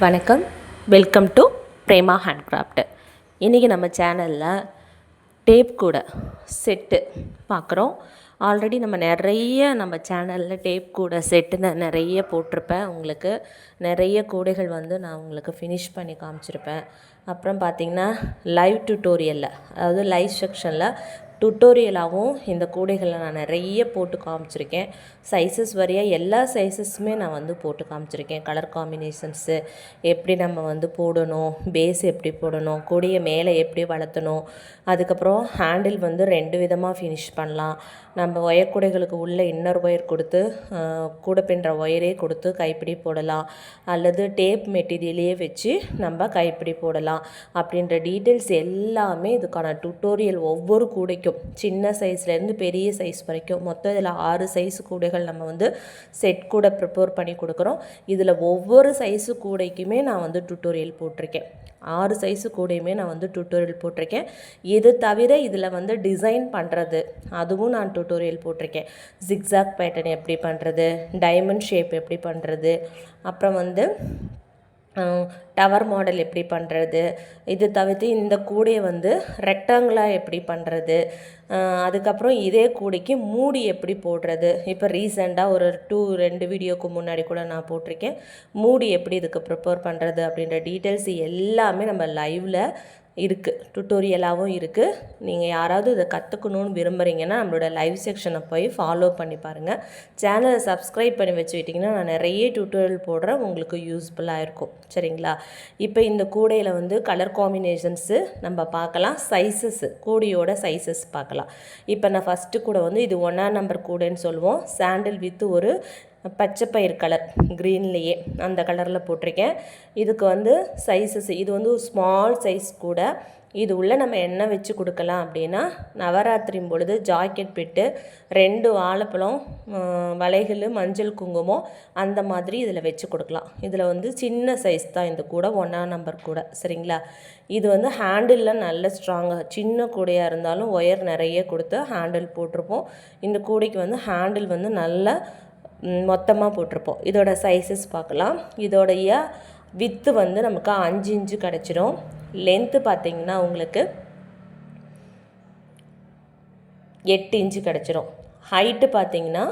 வணக்கம். Welcome to Prema handcraft இன்றைக்கி நம்ம சேனலில் டேப் கூட செட்டு பார்க்குறோம். ஆல்ரெடி நம்ம நிறைய நம்ம சேனலில் டேப் கூட செட்டுன்னு நிறைய போட்டிருப்பேன். உங்களுக்கு நிறைய கூடைகள் வந்து நான் உங்களுக்கு ஃபினிஷ் பண்ணி காமிச்சிருப்பேன். அப்புறம் பார்த்திங்கன்னா லைவ் டியூட்டோரியலில் அதாவது லைவ் செக்ஷனில் டுட்டோரியலாகவும் இந்த கூடைகளை நான் நிறைய போட்டு காமிச்சிருக்கேன். சைஸஸ் வரையாக எல்லா சைஸஸுமே நான் வந்து போட்டு காமிச்சிருக்கேன். கலர் காம்பினேஷன்ஸு எப்படி நம்ம வந்து போடணும் பேஸ் எப்படி போடணும் கூடையை மேலே எப்படி வளர்த்தணும் அதுக்கப்புறம் ஹேண்டில் வந்து ரெண்டு விதமாக ஃபினிஷ் பண்ணலாம். நம்ம ஒயர் கூடைகளுக்கு உள்ள இன்னர் ஒயர் கொடுத்து கூடை பின்னுற ஒயரே கொடுத்து கைப்பிடி போடலாம். அல்லது டேப் மெட்டீரியலையே வச்சு நம்ம கைப்பிடி போடலாம். அப்படின்ற டீட்டெயில்ஸ் எல்லாமே இதுக்கான டுட்டோரியல் ஒவ்வொரு கூடைக்கும் சின்ன சைஸ்லேருந்து பெரிய சைஸ் வரைக்கும் மொத்தம் இதில் ஆறு சைஸ் கூடைகள் நம்ம வந்து செட் கூட ப்ரிப்பேர் பண்ணி கொடுக்குறோம். இதில் ஒவ்வொரு சைஸு கூடைக்குமே நான் வந்து டுட்டோரியல் போட்டிருக்கேன். ஆறு சைஸு கூடையுமே நான் வந்து டுட்டோரியல் போட்டிருக்கேன். இது தவிர இதில் வந்து டிசைன் பண்ணுறது அதுவும் நான் டுட்டோரியல் போட்டிருக்கேன். ஜிக்ஸாக் பேட்டர்ன் எப்படி பண்ணுறது டைமண்ட் ஷேப் எப்படி பண்ணுறது அப்புறம் வந்து டவர் மாடல் எப்படி பண்ணுறது இது தவிர்த்து இந்த கூடையை வந்து ரெக்டாங்கிளாக எப்படி பண்ணுறது அதுக்கப்புறம் இதே கூடைக்கு மூடி எப்படி போடுறது? இப்போ ரீசெண்டாக ஒரு டூ ரெண்டு வீடியோக்கு முன்னாடி கூட நான் போட்டிருக்கேன். மூடி எப்படி இதுக்கு ப்ரிப்பேர் பண்ணுறது அப்படின்ற டீட்டெயில்ஸ் எல்லாமே நம்ம லைவில் இருக்குது டுட்டோரியலாகவும் இருக்குது நீங்கள் யாராவது இதை கற்றுக்கணுன்னு விரும்புகிறீங்கன்னா நம்மளோட லைவ் செக்ஷனை போய் ஃபாலோ பண்ணி பாருங்கள் சேனலை சப்ஸ்கிரைப் பண்ணி வச்சுக்கிட்டிங்கன்னா நான் நிறைய டியூட்டோரியல் போடுறேன் உங்களுக்கு யூஸ்ஃபுல்லாக இருக்கும். சரிங்களா? இப்போ இந்த கூடையில் வந்து கலர் காம்பினேஷன்ஸு நம்ம பார்க்கலாம். சைஸஸ்ஸு கூடையோட சைஸஸ் பார்க்கலாம். இப்போ நான் ஃபஸ்ட்டு கூட வந்து இது ஒன்றா நம்பர் கூடைன்னு சொல்லுவோம். சாண்டில் வித் ஒரு பச்சை பயிர் கலர் க்ரீன்லேயே அந்த கலரில் போட்டிருக்கேன். இதுக்கு வந்து சைஸஸ் இது வந்து ஒரு ஸ்மால் சைஸ் கூட. இது உள்ளே நம்ம என்ன வச்சு கொடுக்கலாம் அப்படின்னா நவராத்திரி பொழுது ஜாக்கெட் பிட்டு ரெண்டு வாழைப்பழம் வளைகள் மஞ்சள் குங்குமம் அந்த மாதிரி இதில் வச்சு கொடுக்கலாம். இதில் வந்து சின்ன சைஸ் தான் இந்த கூடை ஒன்றாம் நம்பர் கூட சரிங்களா? இது வந்து ஹேண்டிலில் நல்ல ஸ்ட்ராங்காக சின்ன கூடையாக இருந்தாலும் ஒயர் நிறைய கொடுத்து ஹேண்டில் போட்டிருப்போம். இந்த கூடைக்கு வந்து ஹேண்டில் வந்து நல்ல மொத்தமாக போட்டிருப்போம். இதோட சைஸஸ் பார்க்கலாம். இதோடைய வித்து வந்து நமக்கு அஞ்சு இன்ச்சு கிடச்சிரும். லென்த்து பார்த்தீங்கன்னா உங்களுக்கு எட்டு இன்ச்சு கிடச்சிரும். ஹைட்டு பார்த்திங்கன்னா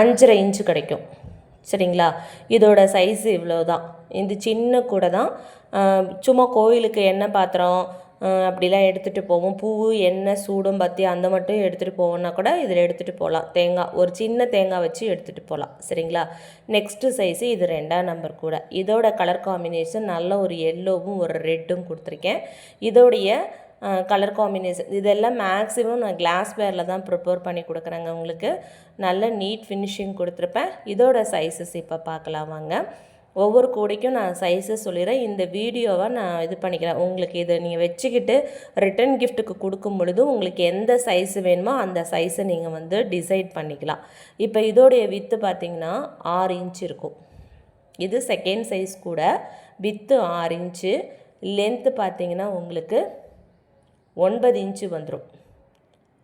அஞ்சரை இன்ச்சு கிடைக்கும். சரிங்களா? இதோட சைஸ் இவ்வளோ தான் இது சின்ன கூட தான் சும்மா கோயிலுக்கு எண்ணெய் பாத்திரம் அப்படிலாம் எடுத்துகிட்டு போவோம். பூ எண்ணெய் சூடும் பத்தி அந்த மட்டும் எடுத்துகிட்டு போவோம்னா கூட இதில் எடுத்துகிட்டு போகலாம். தேங்காய் ஒரு சின்ன தேங்காய் வச்சு எடுத்துகிட்டு போகலாம். சரிங்களா? நெக்ஸ்ட்டு சைஸு இது ரெண்டாம் நம்பர் கூட. இதோட கலர் காம்பினேஷன் நல்ல ஒரு எல்லோவும் ஒரு ரெட்டும் கொடுத்துருக்கேன். இதோடைய கலர் காம்பினேஷன் இதெல்லாம் மேக்ஸிமம் நான் கிளாஸ் வேரில் தான் ப்ரிப்பேர் பண்ணி கொடுக்குறேங்க உங்களுக்கு. நல்ல நீட் ஃபினிஷிங் கொடுத்துருப்பேன். இதோட சைஸஸ் இப்போ பார்க்கலாம் வாங்க. ஒவ்வொரு கூடைக்கும் நான் சைஸை சொல்லிடுறேன். இந்த வீடியோவை நான் இது பண்ணிக்கிறேன். உங்களுக்கு இதை நீங்கள் வச்சுக்கிட்டு ரிட்டன் கிஃப்ட்டுக்கு கொடுக்கும் பொழுது உங்களுக்கு எந்த சைஸ் வேணுமோ அந்த சைஸை நீங்கள் வந்து டிசைட் பண்ணிக்கலாம். இப்போ இதோடைய வித்து பார்த்தீங்கன்னா ஆறு இன்ச் இருக்கும். இது செகண்ட் சைஸ் கூட வித்து ஆறு இன்ச்சு லென்த்து பார்த்தீங்கன்னா உங்களுக்கு ஒன்பது இன்ச்சு வந்துடும்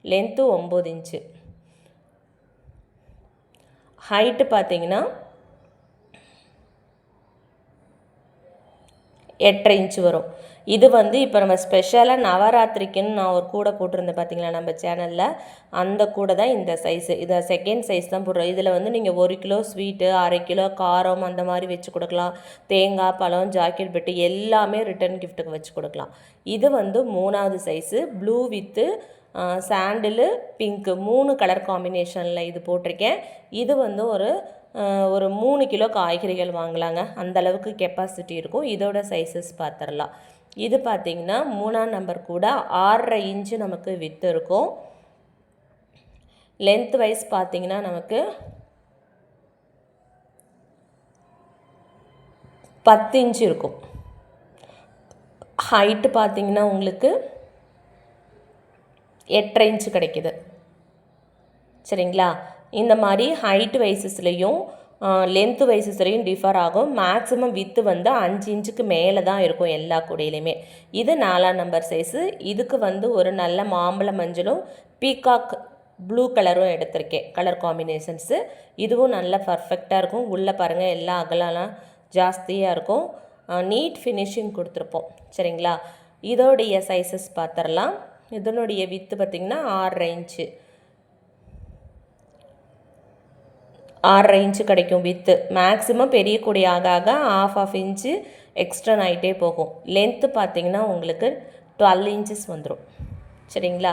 லென்த்து ஒம்பது இன்ச்சு ஹைட்டு பார்த்திங்கன்னா எட்டரை இன்ச்சு வரும். இது வந்து இப்போ நம்ம ஸ்பெஷலாக நவராத்திரிக்குன்னு நான் ஒரு கூடை போட்டிருந்தேன் பார்த்தீங்களா நம்ம சேனலில் அந்த கூடை தான் இந்த சைஸு இதை செகண்ட் சைஸ் தான் போடுறோம். இதில் வந்து நீங்கள் ஒரு கிலோ ஸ்வீட்டு அரை கிலோ காரம் அந்த மாதிரி வச்சு கொடுக்கலாம். தேங்காய் பழம் ஜாக்கெட் பெட்டு எல்லாமே ரிட்டர்ன் கிஃப்ட்டுக்கு வச்சு கொடுக்கலாம். இது வந்து மூணாவது size blue with sandal pink மூணு கலர் காம்பினேஷனில் இது போட்டிருக்கேன். இது வந்து ஒரு ஒரு மூணு கிலோ காய்கறிகள் வாங்கலாங்க. அந்த அளவுக்கு கெப்பாசிட்டி இருக்கும். இதோட சைஸஸ் பார்த்துடலாம் இது பார்த்திங்கன்னா மூணாம் நம்பர் கூட ஆறரை இன்ச்சு நமக்கு வித்து இருக்கும். லென்த் வைஸ் பார்த்திங்கன்னா நமக்கு பத்து இன்ச்சு இருக்கும். ஹைட்டு பார்த்திங்கன்னா உங்களுக்கு எட்டரை இன்ச்சு கிடைக்குது. சரிங்களா? இந்த மாதிரி ஹைட் வைசஸ்லேயும் லென்த்து வைசஸ்லையும் டிஃபர் ஆகும். மேக்ஸிமம் வித்து வந்து அஞ்சு இன்ச்சுக்கு மேலே தான் இருக்கும் எல்லா கூடையிலையுமே இது நாலாம் நம்பர் சைஸு இதுக்கு வந்து ஒரு நல்ல மாம்பழ மஞ்சளும் பீகாக் ப்ளூ கலரும் எடுத்திருக்கேன் கலர் காம்பினேஷன்ஸு இதுவும் நல்ல பர்ஃபெக்டாக இருக்கும். உள்ளே பாருங்கள் எல்லா அகலம்லாம் ஜாஸ்தியாக இருக்கும். நீட் ஃபினிஷிங் கொடுத்துருப்போம். சரிங்களா? இதோடைய சைஸஸ் பார்த்துடலாம் இதனுடைய வித்து பார்த்திங்கன்னா ஆறரை இன்ச்சு ஆறரை இன்ச்சு கிடைக்கும் வித்து மேக்ஸிமம் பெரிய கொடி ஆக ஆக ஆஃப் ஆஃப் இன்ச்சு எக்ஸ்டர்ன் ஆகிட்டே போகும். லென்த்து பார்த்தீங்கன்னா உங்களுக்கு டுவெல் இன்ச்சஸ் வந்துடும் சரிங்களா?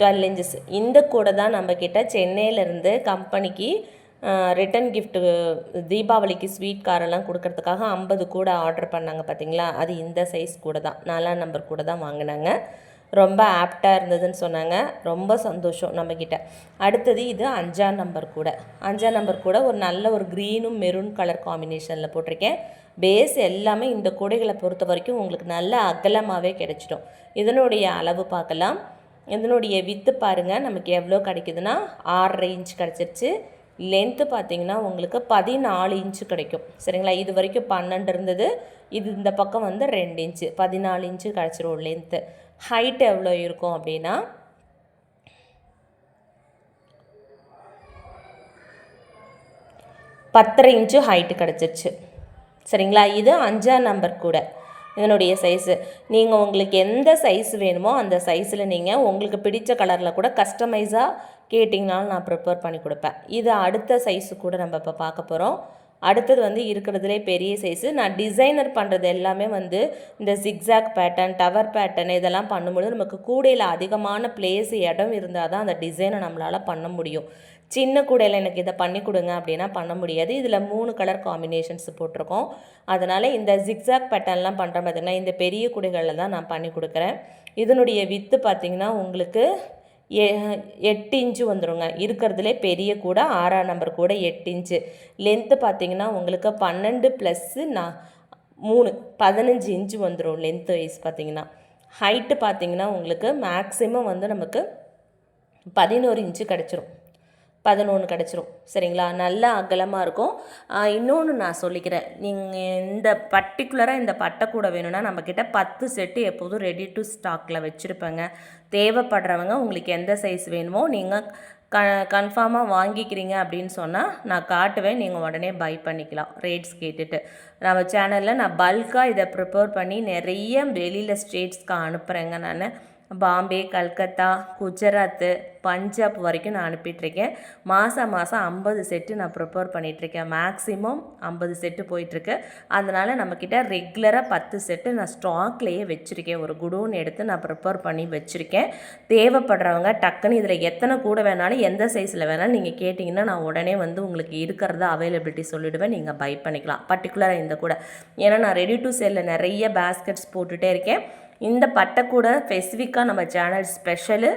டுவெல் இன்ச்சஸ் இந்த கூடை தான் நம்மக்கிட்ட சென்னையிலேருந்து கம்பெனிக்கு ரிட்டன் கிஃப்ட்டு தீபாவளிக்கு ஸ்வீட் காரெல்லாம் கொடுக்கறதுக்காக ஐம்பது கூட ஆர்டர் பண்ணாங்க பார்த்தீங்களா? அது இந்த சைஸ் கூட தான். நாலாம் நம்பர் கூட தான் வாங்கினாங்க. ரொம்ப ஆப்டாக இருந்ததுன்னு சொன்னாங்க. ரொம்ப சந்தோஷம் நம்மக்கிட்ட அடுத்தது இது அஞ்சாம் நம்பர் கூட. அஞ்சாம் நம்பர் கூட ஒரு நல்ல ஒரு க்ரீனும் மெரூன் கலர் காம்பினேஷனில் போட்டிருக்கேன். பேஸ் எல்லாமே இந்த கூடைகளை பொறுத்த வரைக்கும் உங்களுக்கு நல்ல அகலமாகவே கிடைச்சிடும். இதனுடைய அளவு பார்க்கலாம். இதனுடைய வித்து பாருங்கள் நமக்கு எவ்வளோ கிடைக்குதுன்னா ஆறரை இன்ச் கிடச்சிருச்சு. லென்த்து பார்த்தீங்கன்னா உங்களுக்கு பதினாலு இன்ச்சு கிடைக்கும். சரிங்களா? இது வரைக்கும் பன்னெண்டு இருந்தது. இது இந்த பக்கம் வந்து ரெண்டு இன்ச்சு பதினாலு இன்ச்சு கிடச்சிரும் லென்த்து ஹைட் எவ்வளோ இருக்கும் அப்படின்னா பத்தரை இன்ச்சு ஹைட்டு கிடச்சிருச்சு. சரிங்களா? இது அஞ்சாம் நம்பர் கூட. இதனுடைய சைஸு நீங்கள் உங்களுக்கு எந்த சைஸ் வேணுமோ அந்த சைஸில் நீங்கள் உங்களுக்கு பிடித்த கலரில் கூட கஸ்டமைஸாக கேட்டிங்கனாலும் நான் ப்ரிப்பேர் பண்ணி கொடுப்பேன். இது அடுத்த சைஸு கூட நம்ம இப்போ பார்க்க போகிறோம் அடுத்தது வந்து இருக்கிறதுலே பெரிய சைஸு நான் டிசைனர் பண்ணுறது எல்லாமே வந்து இந்த ஜிக்ஸாக் பேட்டர்ன் டவர் பேட்டர்ன் இதெல்லாம் பண்ணும்பொழுது நமக்கு கூடையில் அதிகமான பிளேஸ் இடம் இருந்தால் தான் அந்த டிசைனை நம்மளால் பண்ண முடியும். சின்ன கூடையில் எனக்கு இதை பண்ணி கொடுங்க அப்படின்னா பண்ண முடியாது. இதில் மூணு கலர் காம்பினேஷன்ஸ் போட்டிருக்கோம். அதனால் இந்த ஜிக்ஸாக் பேட்டர்ன்லாம் பண்ணுற பார்த்திங்கன்னா இந்த பெரிய கூடைகளில் தான் நான் பண்ணி கொடுக்குறேன். இதனுடைய வித்து பார்த்திங்கன்னா உங்களுக்கு எட்டு இன்ச்சு வந்துடுங்க இருக்கிறதுலே பெரிய கூட ஆறாம் நம்பர் கூட எட்டு இன்ச்சு. லென்த்து பார்த்தீங்கன்னா உங்களுக்கு பன்னெண்டு ப்ளஸ்ஸு நான் மூணு பதினஞ்சு இன்ச்சு வந்துடும் லென்த்து வைஸ் பார்த்தீங்கன்னா. ஹைட்டு பார்த்தீங்கன்னா உங்களுக்கு மேக்ஸிமம் வந்து நமக்கு பதினோரு இன்ச்சு கிடச்சிரும். பதினொன்று கிடச்சிரும். சரிங்களா? நல்லா அகலமாக இருக்கும். இன்னொன்று நான் சொல்லிக்கிறேன். நீங்கள் இந்த பர்டிகுலராக இந்த பட்டை கூட வேணும்னா நம்மக்கிட்ட பத்து செட்டு எப்போதும் ரெடி டு ஸ்டாக்கில் வச்சுருப்பேங்க. தேவைப்படுறவங்க உங்களுக்கு எந்த சைஸ் வேணுமோ நீங்கள் க கன்ஃபார்மாக வாங்கிக்கிறீங்க அப்படின்னு சொன்னால் நான் காட்டுவேன். நீங்கள் உடனே பை பண்ணிக்கலாம். ரேட்ஸ் கேட்டுட்டு. நம்ம சேனலில் நான் பல்காக இதை ப்ரிப்பேர் பண்ணி நிறைய வெளியில் ஸ்டேட்ஸ்க்கு அனுப்புகிறேங்க நான். பாம்பே கல்கத்தா குஜராத்து பஞ்சாப் வரைக்கும் நான் அனுப்பிட்டுருக்கேன். மாதம் மாதம் ஐம்பது செட்டு நான் ப்ரிப்பேர் பண்ணிகிட்ருக்கேன் மேக்ஸிமம் ஐம்பது செட்டு போயிட்டுருக்கு. அதனால் நம்மக்கிட்ட ரெகுலராக பத்து செட்டு நான் ஸ்டாக்லேயே வச்சுருக்கேன். ஒரு குடோன் எடுத்து நான் ப்ரிப்பேர் பண்ணி வச்சுருக்கேன். தேவைப்படுறவங்க டக்குன்னு இதில் எத்தனை கூட வேணாலும் எந்த சைஸில் வேணாலும் நீங்கள் கேட்டிங்கன்னா நான் உடனே வந்து உங்களுக்கு இருக்கிறத அவைலபிலிட்டி சொல்லிவிடுவேன் நீங்கள் பை பண்ணிக்கலாம். பர்டிகுலராக இந்த கூட. ஏன்னா நான் ரெடி டு செல்லில் நிறைய பேஸ்கெட்ஸ் போட்டுகிட்டே இருக்கேன். இந்த பட்டை கூட ஸ்பெசிஃபிக்காக நம்ம சேனல் ஸ்பெஷலு